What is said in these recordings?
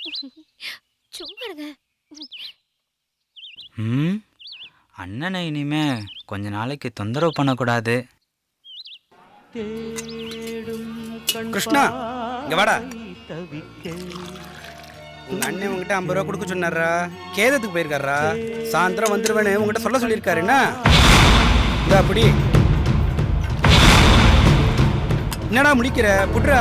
சும்மா இருங்க ம்? அண்ணனை இனிமே கொஞ்ச நாளைக்கு தொந்தரவு பண்ணக்கூடாது. கிருஷ்ணா இங்க வாடா. உங்க அண்ணன் உங்ககிட்ட ஐம்பது ரூபா கொடுக்க சொன்னாரா கேதத்துக்கு போயிருக்காரா சாயந்தரம் வந்துருவேன்னு உங்ககிட்ட சொல்ல சொல்லியிருக்காரு என்ன? இந்த அப்படி என்னடா முடிக்கிற? புட்ரா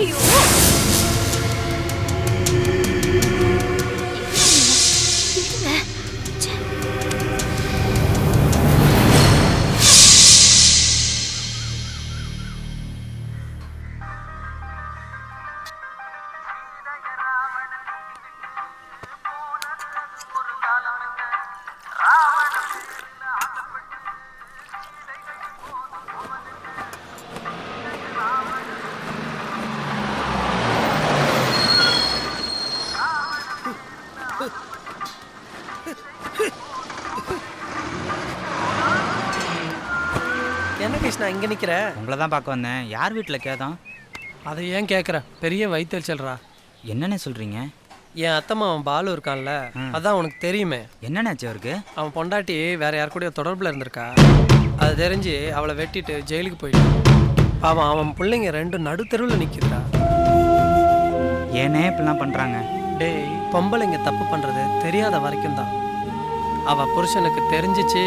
you! என்ன கிருஷ்ணா இங்க நிக்கிற? உங்களை தான் பார்க்க வந்தேன். யார் வீட்டில் கேதான் அதை ஏன் கேக்குற? பெரிய வயிற்றுச்சல்றா என்னண்ணே சொல்கிறீங்க என் அத்தம்மா அவன் பாலு இருக்கான்ல அதான் உனக்கு தெரியுமே. என்னண்ணாச்சு அவருக்கு? அவன் பொண்டாட்டி வேற யார் கூடயோ தொடர்புல இருந்திருக்கா. அது தெரிஞ்சு அவளை வெட்டிட்டு ஜெயிலுக்கு போயிட்டான் அவன் அவன் பிள்ளைங்க ரெண்டும் நடுத்தெருவில் நிற்கிதுடா ஏனே இப்படிலாம் பண்ணுறாங்க டேய் பொம்பளைங்க தப்பு பண்றது தெரியாத வரைக்கும் தான் அவ புருஷனுக்கு தெரிஞ்சிச்சு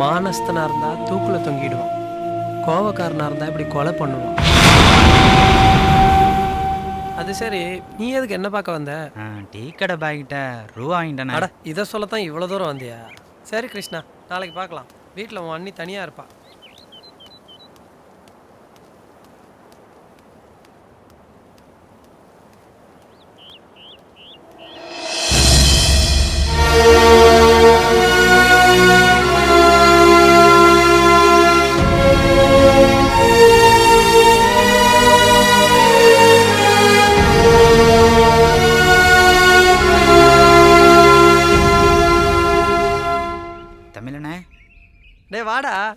மானஸ்தனா இருந்தா தூக்குல தொங்கிடுவான். கோவக்காரனா இருந்தா இப்படி கொலை பண்ணுவான். அது சரி நீ எதுக்கு என்ன பார்க்க வந்த? டீ கடை பாய்கிட்ட ரூபா வாங்கிட்டேண்ணே அட இதை சொல்லத்தான் இவ்வளோ தூரம் வந்தியா? சரி கிருஷ்ணா நாளைக்கு பார்க்கலாம். வீட்டில் உன் அண்ணி தனியாக இருப்பா. வாடா.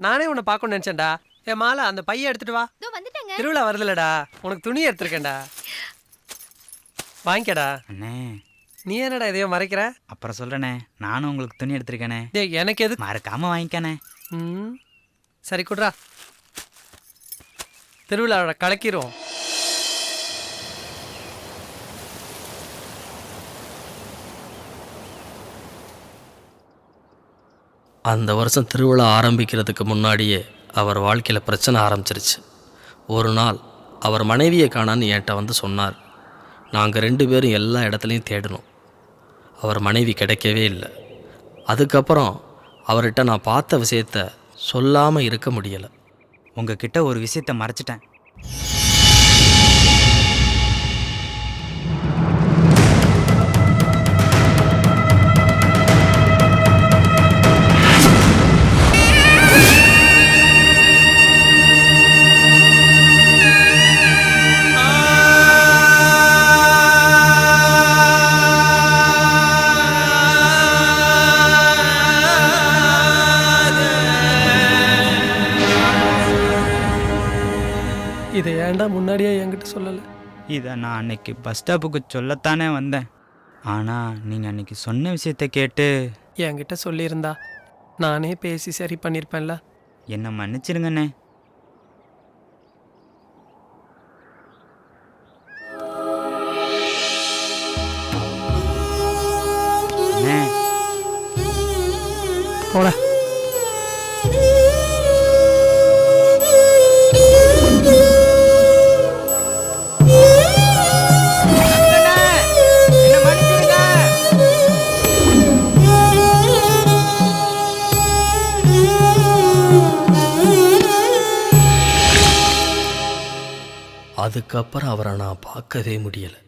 நானே உன்னை பார்க்கணும்னு நினச்சேன்டா. ஏ மாலா அந்த பையை எடுத்துட்டு வா. வந்துட்டேங்க. திருவிழா வருதுலடா உனக்கு துணி எடுத்திருக்கேன்டா. வாங்கிக்கடா. அண்ணே. நீ என்னடா இதையோ மறைக்கிற? அப்புறம் சொல்கிறேண்ணே நானும் உங்களுக்கு துணி எடுத்திருக்கேனே. டேய் எனக்கு எது மறக்காமல் வாங்கிக்கண்ணே. ம். சரி குட்ரா திருவிழாவோட கலக்கிரும் அந்த வருஷம் திருவிழா ஆரம்பிக்கிறதுக்கு முன்னாடியே அவர் வாழ்க்கையில் பிரச்சனை ஆரம்பிச்சிருச்சு. ஒரு நாள் அவர் மனைவியை காணான்னு என்கிட்ட வந்து சொன்னார். நாங்கள் ரெண்டு பேரும் எல்லா இடத்துலையும் தேடினோம். அவர் மனைவி கிடைக்கவே இல்லை. அதுக்கப்புறம் அவர்கிட்ட நான் பார்த்த விஷயத்த சொல்லாமல் இருக்க முடியலை. உங்ககிட்ட ஒரு விஷயத்த மறைச்சிட்டேன். இதை ஏன்டா முன்னாடியே என்கிட்ட சொல்லலை? இதை நான் அன்னைக்கு பஸ் ஸ்டாப்புக்கு சொல்லத்தானே வந்தேன். ஆனால் நீங்கள் அன்னைக்கு சொன்ன விஷயத்த கேட்டு என்கிட்ட சொல்லியிருந்தா. நானே பேசி சரி பண்ணியிருப்பேன்ல. என்னை மன்னிச்சிருங்கண்ணே. போடா. அதுக்கப்புறம் அவரை நான் பார்க்கவே முடியலை.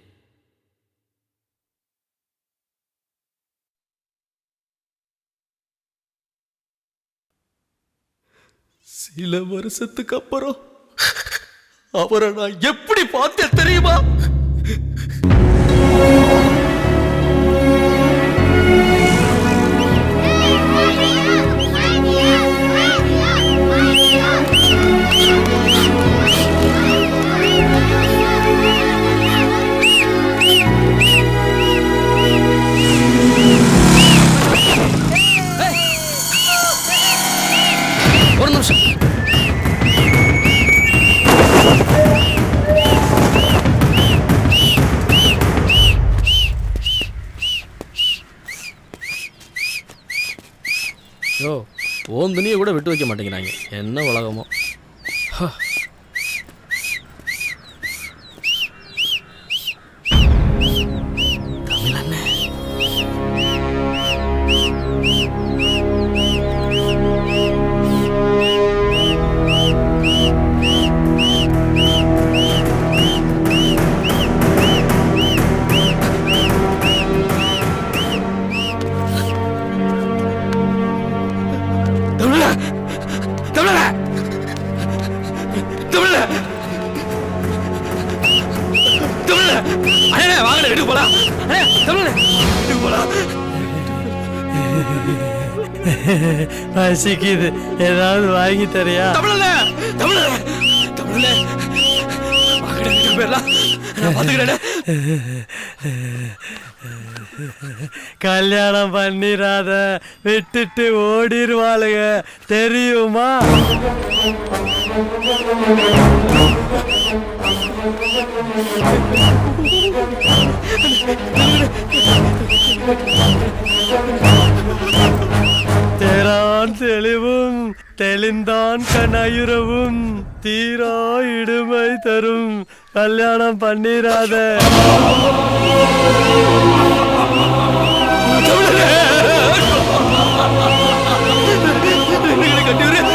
சில வருஷத்துக்கு அப்புறம் அவரை நான் எப்படி பார்த்தேன் தெரியுமா? துணியை கூட விட்டு வைக்க மாட்டேங்கிறாங்க. என்ன உலகமோ. தமிழ. தமிழ. அண்ணே வாங்கல வீட்டுக்கு போலாம். அண்ணே தமிழ. வீட்டுக்கு போலாம். பசிக்குது. ஏதாவது வாங்கி தரியா? தமிழ தமிழ. தமிழ வாங்கட வீட்டுக்கு போயிடலாம். நான் பாத்துக்கிறேன் கல்யாணம் பண்ணிராத விட்டுட்டு ஓடிருவாளுங்க தெரியுமா? தேரான் தெளிவும் தெளிந்தான் கனயுறவும் தீரா இடுமை தரும். கல்யாணம் பண்ணிராத. கட்டிவிடு.